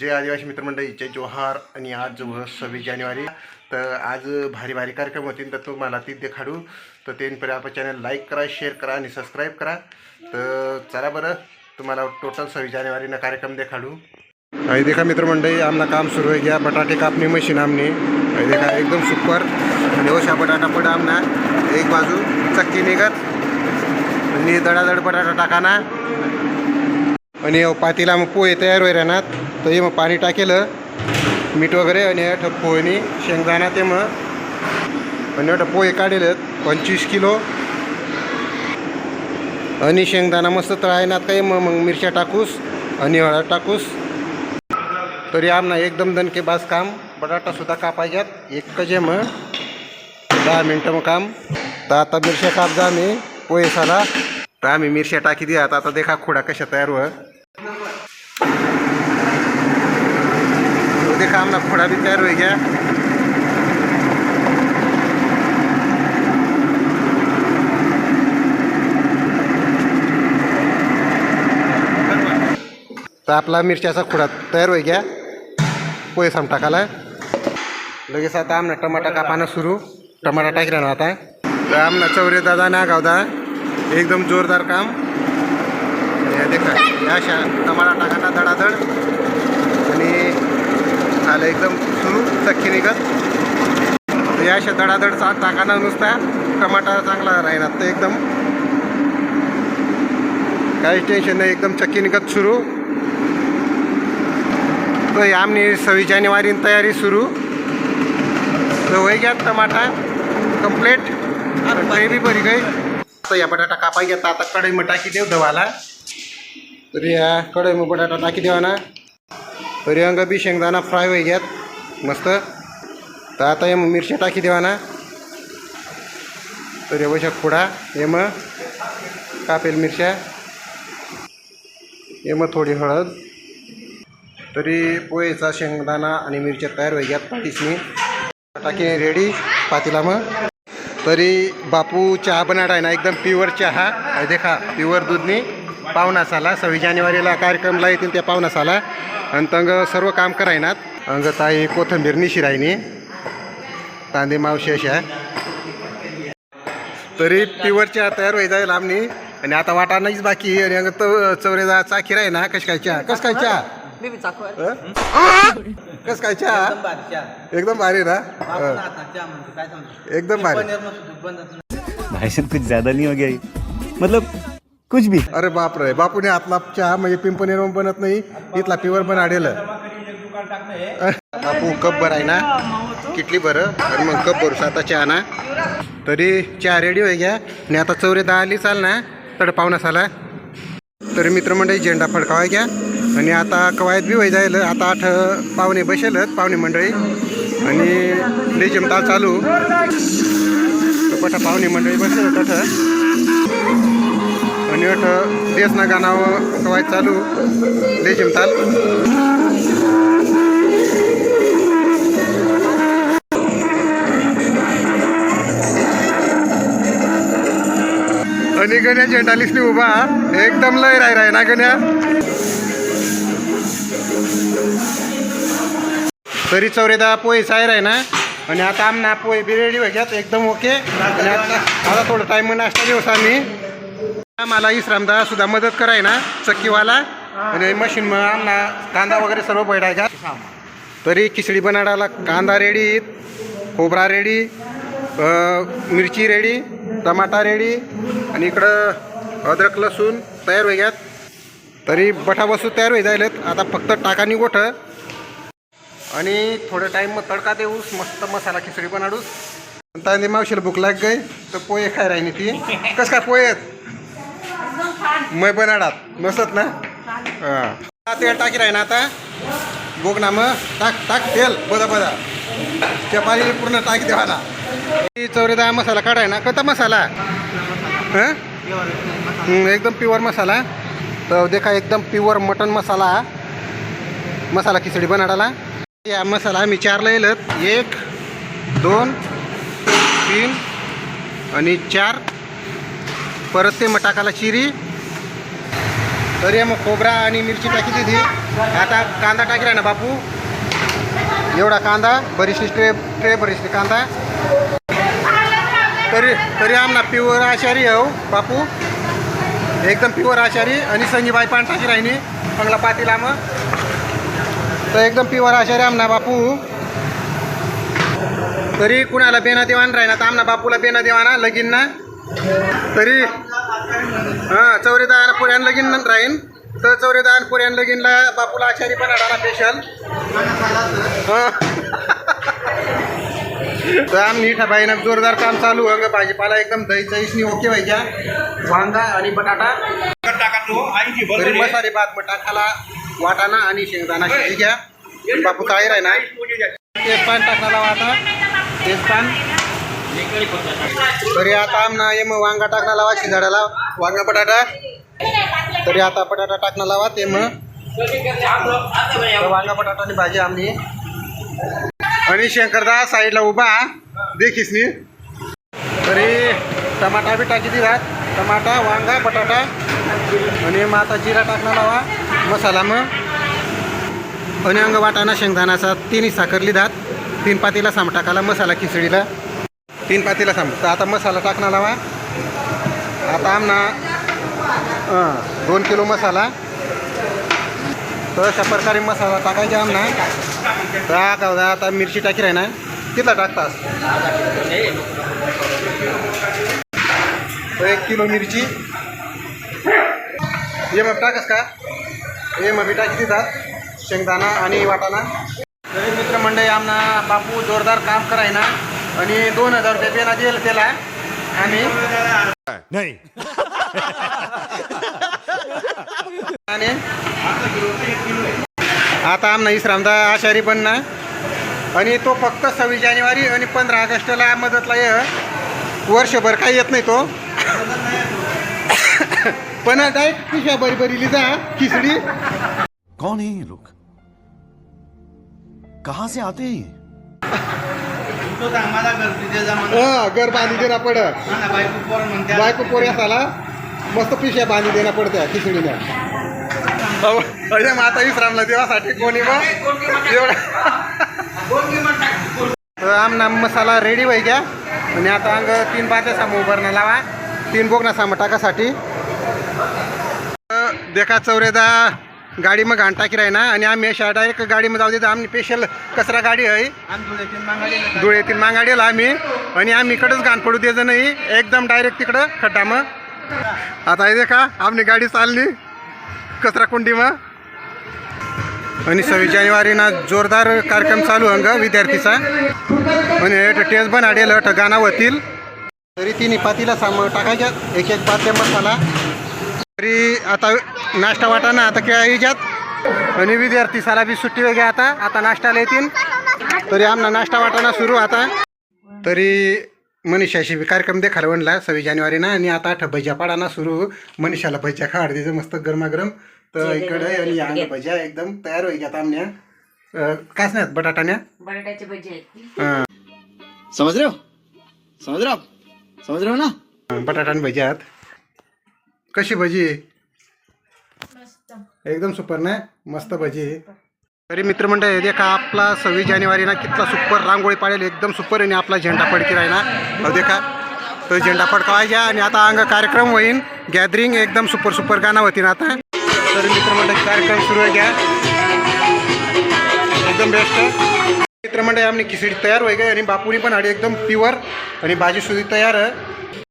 जय आदिवासी मित्रमंडळ जय जोहार आणि आज सव्वीस जानेवारी. तर आज भारी भारी कार्यक्रम होतील तर तुम्हाला ती देखाडू तर तेपर्यंत आपण चॅनल लाईक करा शेअर करा आणि सबस्क्राईब करा. तर चला बरं तुम्हाला टोटल सव्वीस जानेवारीनं कार्यक्रम देखाडू. आणि देखा मित्रमंडळी आमना काम सुरू आहे घ्या बटाटे कापणी मशीन आमने. देखा एकदम सुपर आणि हो, ओशा बटाटा पड आमना. एक बाजू चक्की निघत. म्हणजे दडादड बटाटा टाकाना आणि पातीला मग पोहे तयार होई राहणार. तर हे मग पाणी टाकेलं. मीठ वगैरे आणि पोहेनी शेंगदाणा ते मग आणि वाटतं पोहे काढेल पंचवीस किलो. आणि शेंगदाणा मस्त तळायनात काही मग मग मिरच्या टाकूस आणि हळद टाकूस. तरी आमना एकदम दणके बास काम. बटाटासुद्धा कापायच्यात. एक कजे मग. दहा मिनटं मग काम. तर आता मिरच्या काप जा मी पोहे साला. तर आम्ही मिरच्या टाकी द्या आता देखा खोडा कशा तयार व तो देखा आमना खोडा बी तयार होई गया. तर आपला मिरच्याचा खुडा तयार होई गया. पोहे टाकाला लगेच आता आमना टमाटा कापाना सुरू. टमाटा टाकला ना आता. तर आमना चौरे दादा ना गावदा एकदम जोरदार काम. देखा या शा टमाटा टाकाना धडाधड. आणि आलं एकदम सुरू सख्खी निघत. या अशा धडाधड चा टाकाना नुसता टमाटा चांगला राहील तर एकदम. काहीच टेन्शन नाही एकदम चक्की निघत सुरू. तर आम्ही सव्वीस जानेवारी तयारी सुरू. तर वैग्यात घ्या टमाटा कंप्लेट आता बरी गई. आता या बटाटा कापाय घेता. आता कढई मग टाकी देऊ धवाला तर या कढई मग बटाटा टाकी देवा ना तरी अंग बी शेंगदाणा फ्राय होई घ्यात मस्त. तर आता हे मग मिरच्या टाकी देवा ना तरी वशा खुडा हे मग कापेल मिरच्या. हे मग थोडी हळद. तरी पोहेचा शेंगदाणा आणि मिरच्या तयार होई घ्यात पाठीसनी टाकी रेडी पातीला मग. तरी बापू चहा बनाडा आहे ना एकदम प्युअर चहा. देखा प्युअर दूधनी पाहुणा साला सव्वीस जानेवारीला कार्यक्रमला येतील त्या पाहुणा साला आणि तंग सर्व काम करायनात. अंग ताई कोथंबीर निशी राहिनी. तांदे मावशी अशा तरी प्युअर चहा तयार होई जाईल आमनी. आणि आता वाटा नाहीच बाकी आणि अंग तो चाखीर आहे ना कश काय चहा? कस काय चहा? मी बी हं? कस काय चहा? बारच्या एकदम भारी ना? आपण हं. हाताच्या काय सांगतो? एकदम भारी. पनीर मस्त भाई साहब कुछ ज्यादा नहीं हो गया ये मतलब कुछ भी. अरे बाप रे बापूने आतला चहा म्हणजे पिंपणेर बनत नाही इथला प्युअर पण आडेल बापू कप भर आहे ना? किटली बरं आणि मग कप भरू आता चहा ना. तरी चहा रेडी होई घ्या. आणि आता चौरे दहा आली चाल ना. तड पाहुणा साला. तरी मित्रमंडळी झेंडा फडकावाय घ्या. आणि आता कवायत बी व्हाय जाईल आता आठ पाहुणे बसेलत पाहुणे मंडळी. आणि लई ताल चालू. पठा पाहुणे मंडळी बसेल तठ आणि अठ देश ना कवायत चालू. लई ताल आणि गण्या झेंडा उभा. एकदम लय राय राय ना गण्या? तरी चौरेदा पोहे सायर आहे ना? आणि आता आमना पोहे बी रेडी एकदम ओके. आणि आता आता थोडं टाईम नाश्ता दिवस आम्ही. मला इसरामदा सुद्धा मदत कराय ना चक्कीवाला. आणि मशीन मग आमना कांदा वगैरे सर्व बैठायचा तरी खिचडी बनाडाला कांदा रेडी खोबरा रेडी मिरची रेडी टमाटा रेडी आणि इकडं अद्रक लसूण तयार व्हायच्यात तरी बठा बसू तयार होई जायलेत. आता फक्त टाकानी गोठ. आणि थोडं टाईम मग तडका देऊस मस्त मसाला खिचडी बनाडूस तांदे मावशीला भूक लाग गई तर पोहे खाय राहिली ती. कस काय पोहे आहेत? मै बनाडात. नसत ना? हां. तेल टाकी राही ना आता. बोग ना मग. टाक टाक तेल. बदा बदा. त्या पाणी पूर्ण टाकी देवाला. चौरेदा मसाला काढाय ना. कोणता मसाला? हं? एकदम प्युअर मसाला. तर देखा एकदम प्युअर मटन मसाला. मसाला खिचडी बनाडाला. या मसाला आम्ही चारला येलत. एक दोन तीन आणि चार. परत ते मग टाकाला चिरी. तरी मग खोबरा आणि मिरची टाकी दिली. आता कांदा टाकला ना बापू? एवढा कांदा बरीचशी ट्रे ट्रे बरीचशी कांदा. तरी तरी आमना प्युअर आचारी हो बापू. एकदम प्युअर आचारी आणि संजीबाई पांढराची राहिनी चांगला पातीला मग तर एकदम प्युअर आचारी आमना बापू. तरी कुणाला बेना देवान राहिना तर आमना बापूला बेना देवाना लगीन ना तरी हां चौरेदार पुऱ्यान लगीन राहीन. तर चौरेदार पुऱ्यान लगीनला बापूला आचारी पण आढाला स्पेशल हां. तर आम्ही ना जोरदार काम चालू अंग भाजीपाला एकदम दही चईसनी ओके व्हायच्या. वांगा आणि बटाटा. तरी मसाले भात बटाटाला वाटाणा आणि शेंगदाणा शिजी घ्या बापू काय राही ना? तेजपान टाकला वाटा तेजपान. तरी आता आमना ये मग वांगा टाकणार लावा शिजाड्याला वांगा बटाटा. तरी आता बटाटा टाकणार लावा ते मग. वांगा बटाटा आणि भाजी आमनी आणि शंकरदा साईडला उभा. देखीस नी तरी टमाटा बी टाकी दिला. टमाटा वांगा बटाटा आणि मग आता जिरा टाकणार लावा मसाला मग. आणि अंग वाटाणा शेंगदाणाचा तिन्ही साखर लिहितात तीन पातीला साम टाकाला मसाला खिचडीला. तीन पातीला साम. तर आता मसाला टाकणार लावा आता आमना दोन किलो मसाला. तर अशा प्रकारे मसाला टाकायचा आमना. टाक आता मिरची टाकी राही ना किती टाकतास एक किलो मिरची. ये मग टाकस का? हे मग बी टाकी देतात शेंगदाणा आणि वाटाणा. तरी मित्रमंडळी आमना बापू जोरदार काम कराय ना आणि दोन हजार रुपये पेना दिलं त्याला. आम्ही नहीं. आणि आता आमना इस्रामदा आचारी पण ना. आणि तो फक्त सव्वीस जानेवारी आणि पंधरा ऑगस्टला मदतला ये. वर्षभर काही येत नाही तो. पण डायरेक्ट पिशा बरी बरी जा खिचडी. कौन है ये लोग? कहां से आते हैं. हा घर बांधी देना पड बायको पोरं म्हणते. मस्त पिशा बांधी देना पडत्या खिचडीला अरे मग आता इस्रामला देवासाठी कोणी मग? एवढा. आमना मसाला रेडी व्हाय घ्या आणि आता अंग तीन बाच्या सामो उभारणं लावा. तीन बोगना सामो टाकासाठी देखा चौरेदा गाडी मग घाण टाकी राही ना आणि आम्ही अशा डायरेक्ट गाडीमध्ये जाऊ देतो आम्ही स्पेशल कचरा गाडी आहे. आम्ही धुळ्यातील मांगाडीला जातो. धुळेतील मांगाडीला आम्ही. आणि आम्ही इकडंच घाण पडू द्यायचं नाही एकदम डायरेक्ट तिकडं खड्डा मग. आता आहे देखा आपली गाडी चालली कचरा कुंडीमा. आणि सव्वीस जानेवारीना जोरदार कार्यक्रम चालू अंग विद्यार्थीचा. आणि टेस्ट पण आडेल गाणं होतील तरी तिन्ही पातीला साम टाकायच्या एक एक पात्या मसाला. तरी आता नाश्ता वाटाणा आता काय याच्यात आणि विद्यार्थी साला बी सुट्टी वगैरे आता आता नाश्त्याला येतील. तरी आमना नाश्ता वाटाणा सुरू आता. तरी मनीषाशी बी कार्यक्रम देखायला म्हणला सव्वीस जानेवारीना आणि आता आठ भज्या पाडाना सुरू. मनीषाला भज्या खाड द्यायचं मस्त गरमागरम. तर इकडे आणि या अंग भज्या एकदम तयार होई आता आमच्या अं, काच नाही बटाटाण्या बटाट्याचे भजी समझ रहे हो? समझ रहे हो? समझ रहे हो ना? बटाटा आणि भजी आहेत. कशी भजी? एकदम सुपर ना? मस्त भजी. तरी मित्रमंडळ देखा आपला सव्वीस जानेवारी ना कितला सुपर रांगोळी पाडेल एकदम सुपर आणि आपला झेंडा फडकी राहिला. अहो देखा तो झेंडा फडकावायचा आणि आता अंग कार्यक्रम होईन. गॅदरिंग एकदम सुपर सुपर गाणं होतीन आता. तरी मित्रमंडळ कार्यक्रम सुरू आहे घ्या. एकदम बेस्ट मित्रमंडळी आम्ही खिचडी तयार होई गई आणि बापूनी पण आडी एकदम प्युअर आणि भाजी सुद्धा तयार आहे.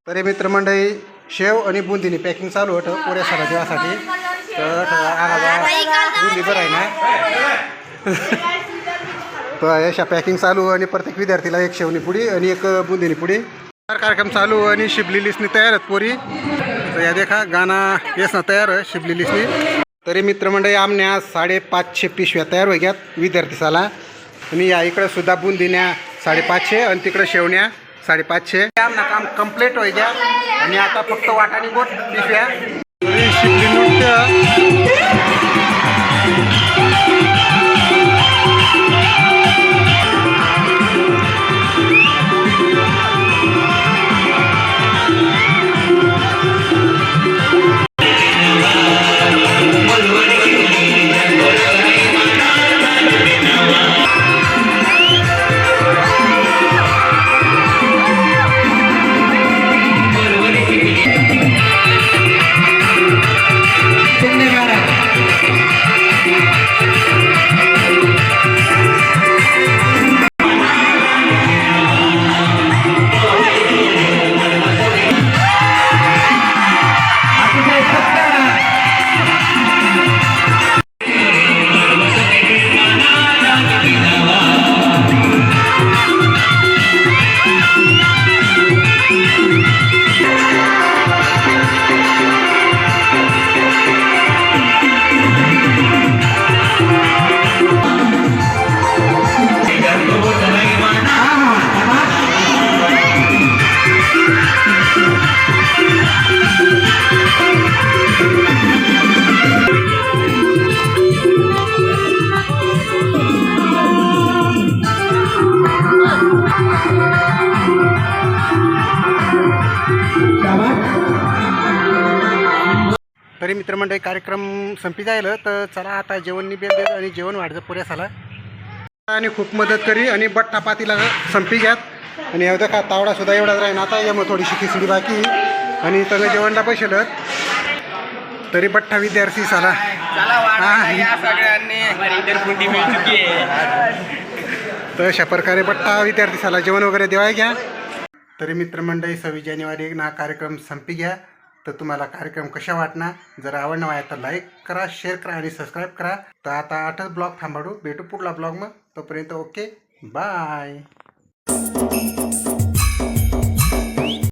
तरी मित्रमंडळी शेव आणि बुंदीनी पॅकिंग चालू होतं पोऱ्या सारा देवासाठी तर आम्हाला बुंदी बरं आहे ना? तर अशा पॅकिंग चालू आणि प्रत्येक विद्यार्थीला एक शेवणी पुडी आणि एक बुंदीनी पुडी. कार्यक्रम चालू आणि शिबली लिस्टनी तयार आहेत पोरी. तर या देखा गाणा येस ना तयार आहे शिबली लिस्टनी तरी मित्रमंडळी आमच्या साडेपाचशे पिशव्या तयार व्हायच्यात विद्यार्थीसाला. आणि या इकडं सुद्धा बुंदीन्या साडेपाचशे आणि तिकडं शेवण्या साडेपाचशे. आमना काम कंप्लीट व्हायच्या आणि आता फक्त वाटाणी गोट पिशव्या. तरी तरी मित्रमंडळी कार्यक्रम संपी जायला तर चला आता जेवण बेल देत आणि जेवण वाढतं पुऱ्या साला आणि खूप मदत करी आणि बट्टा पातीला संपी घ्यात. आणि एवढं का तावडासुद्धा एवढाच राहील आता या मग थोडीशी खिचडी बाकी. आणि सगळं जेवणला पैशेलत तरी बठ्ठा विद्यार्थी साला तर अशा प्रकारे बट्टा विद्यार्थी साला जेवण वगैरे देवाय घ्या. तरी मित्रमंडळी सव्वीस जानेवारी ना कार्यक्रम संपी घ्या. तर तुम्हाला कार्यक्रम कशा वाटणार? जर आवडणार आहे तर लाईक करा शेअर करा आणि सबस्क्राईब करा. तर आता आठच ब्लॉग थांबाडू. भेटू पुढला ब्लॉग मग. तोपर्यंत ओके बाय